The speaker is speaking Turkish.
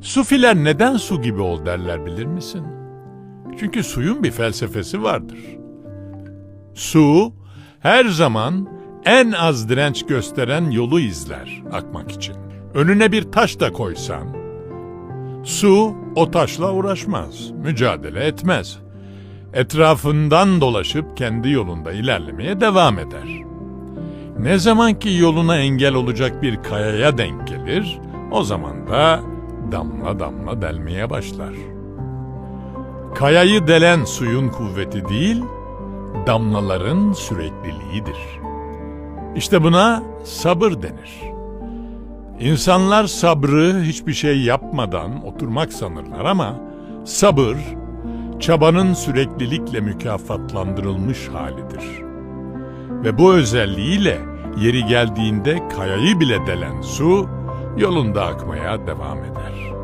Sufiler neden su gibi ol derler bilir misin? Çünkü suyun bir felsefesi vardır. Su her zaman en az direnç gösteren yolu izler akmak için. Önüne bir taş da koysan, su o taşla uğraşmaz, mücadele etmez. Etrafından dolaşıp kendi yolunda ilerlemeye devam eder. Ne zaman ki yoluna engel olacak bir kayaya denk gelir, o zaman da damla damla delmeye başlar. Kayayı delen suyun kuvveti değil, damlaların sürekliliğidir. İşte buna sabır denir. İnsanlar sabrı hiçbir şey yapmadan oturmak sanırlar ama sabır çabanın süreklilikle mükafatlandırılmış halidir. Ve bu özelliğiyle yeri geldiğinde kayayı bile delen su yolunda akmaya devam eder.